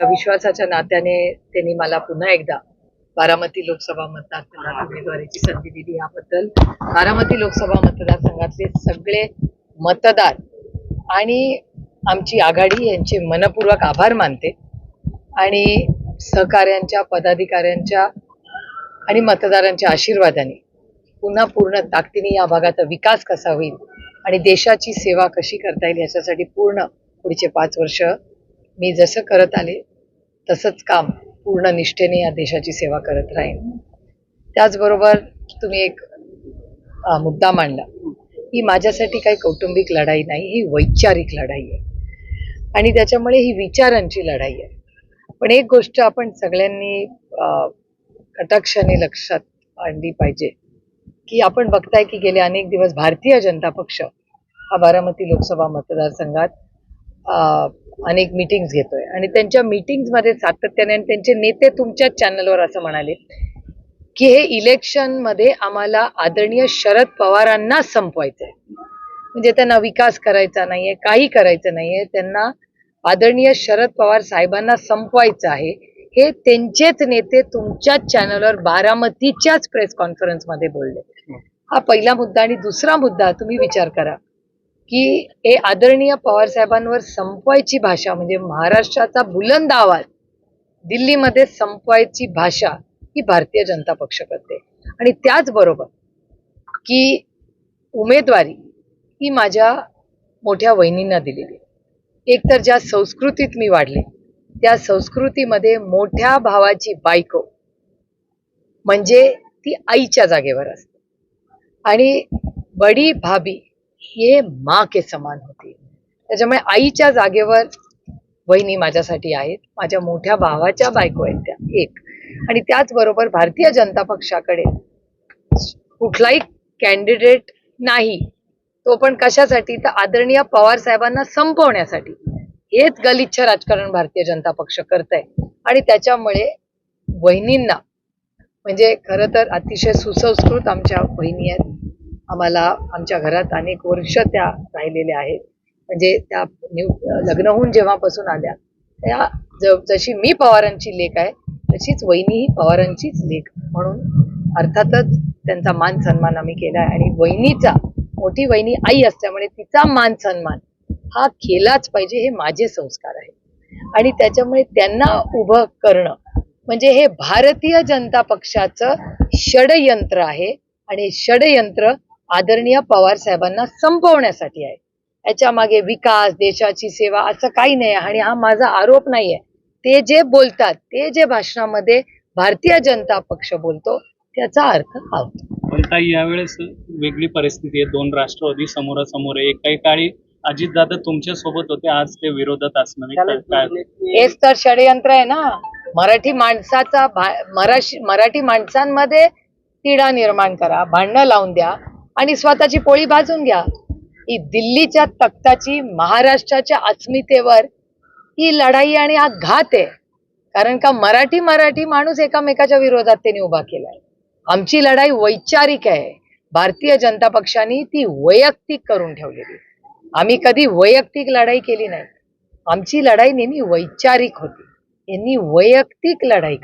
विश्वासाच्या नात्याने त्यांनी मला पुन्हा एकदा बारामती लोकसभा मतदारसंघात उमेदवारीची संधी दिली. याबद्दल बारामती लोकसभा मतदारसंघातले सगळे मतदार आणि आमची आघाडी यांचे मनपूर्वक आभार मानते. आणि सहकाऱ्यांच्या पदाधिकाऱ्यांच्या आणि मतदारांच्या आशीर्वादाने पुन्हा पूर्ण ताकदीने या भागाचा विकास कसा होईल आणि देशाची सेवा कशी करता येईल याच्यासाठी पूर्ण पुढचे पाच वर्ष मी जसं करत आले तसंच काम पूर्ण निष्ठेने या देशाची सेवा करत राहीन. त्याचबरोबर तुम्ही एक मुद्दा मांडला. ही माझ्यासाठी काही कौटुंबिक लढाई नाही ही वैचारिक लढाई आहे. आणि त्याच्यामुळे ही विचारांची लढाई आहे. पण एक गोष्ट आपण सगळ्यांनी कटाक्षाने लक्षात आणली पाहिजे की आपण बघताय की गेले अनेक दिवस भारतीय जनता पक्ष हा बारामती लोकसभा मतदारसंघात अनेक मीटिंग्स घेतोय. आणि त्यांच्या मीटिंग्समध्ये सातत्याने आणि त्यांचे नेते तुमच्याच चॅनलवर असं म्हणाले की हे इलेक्शनमध्ये आम्हाला आदरणीय शरद पवारांना संपवायचंय. म्हणजे त्यांना विकास करायचा नाहीये काही करायचं नाहीये त्यांना आदरणीय शरद पवार साहेबांना संपवायचं आहे. हे त्यांचेच नेते तुमच्याच चॅनलवर बारामतीच्याच प्रेस कॉन्फरन्समध्ये बोलले. हा पहिला मुद्दा आणि दुसरा मुद्दा तुम्ही विचार करा. की हे आदरणीय पवार साहेबांवर संपवायची भाषा म्हणजे महाराष्ट्राचा बुलंद आवाज दिल्लीमध्ये संपवायची भाषा ही भारतीय जनता पक्ष करते. आणि त्याचबरोबर की उमेदवारी ही माझ्या मोठ्या वहिनींना दिलेली एकतर एक तर ज्या संस्कृतीत मी वाढले त्या संस्कृतीमध्ये मोठ्या भावाची बायको म्हणजे ती आईच्या जागेवर असते. आणि बडी भाभी ये माँ के समान होती. त्याच्यामुळे आईच्या जागेवर वहिनी माझ्यासाठी आहेत. माझ्या मोठ्या भावाच्या बायको आहेत त्या. एक. आणि त्याचबरोबर भारतीय जनता पक्षाकडे कुठलाही कॅन्डिडेट नाही. तो पण कशासाठी? तर आदरणीय पवार साहेबांना संपवण्यासाठी. हेच गलिच्छ राजकारण भारतीय जनता पक्ष करत आहे आणि त्याच्यामुळे वहिनींना म्हणजे खरं तर अतिशय सुसंस्कृत आमच्या वहिनी आहेत. आम्हाला आमच्या घरात अनेक वर्ष त्या राहिलेल्या आहेत. म्हणजे त्या निव लग्न होऊन जेव्हापासून आल्या त्या ज जशी मी पवारांची लेख आहे तशीच वहिनी ही पवारांचीच लेख. म्हणून अर्थातच त्यांचा मान सन्मान आम्ही केला आहे. आणि वहिनीचा मोठी वहिनी आई असल्यामुळे तिचा मान सन्मान हा केलाच पाहिजे हे माझे संस्कार आहेत. आणि त्याच्यामुळे त्यांना उभं करणं म्हणजे हे भारतीय जनता पक्षाचं षडयंत्र आहे. आणि षडयंत्र आदरणीय पवार साहेबांना संपवण्यासाठी आहे. याच्या मागे विकास देशाची सेवा असं काही नाही आहे आणि हा माझा आरोप नाहीये ते जे बोलतात ते जे भाषणामध्ये भारतीय जनता पक्ष बोलतो त्याचा अर्थ हा होतो. पण ताई यावेळेस वेगळी परिस्थिती आहे. दोन राष्ट्रवादी समोरासमोर आहे. एकाही काळी अजितदादा तुमच्यासोबत होते. आज ते विरोधात असणार हेच तर षडयंत्र आहे ना. मराठी माणसाचा मराठी माणसांमध्ये तिढा निर्माण करा. भांडणं लावून द्या. आणि स्वतःची पोळी भाजून घ्या. ही दिल्लीच्या तख्ताची महाराष्ट्राच्या अस्मितेवर ही लढाई आणि हा घात आहे. कारण का मराठी मराठी माणूस एकामेकाच्या विरोधात त्यांनी उभा केलाय. आमची लढाई वैचारिक आहे. भारतीय जनता पक्षाने ती वैयक्तिक करून ठेवलेली. आम्ही कधी वैयक्तिक लढाई केली नाही. आमची लढाई नेहमी वैचारिक होती. यांनी वैयक्तिक लढाई कर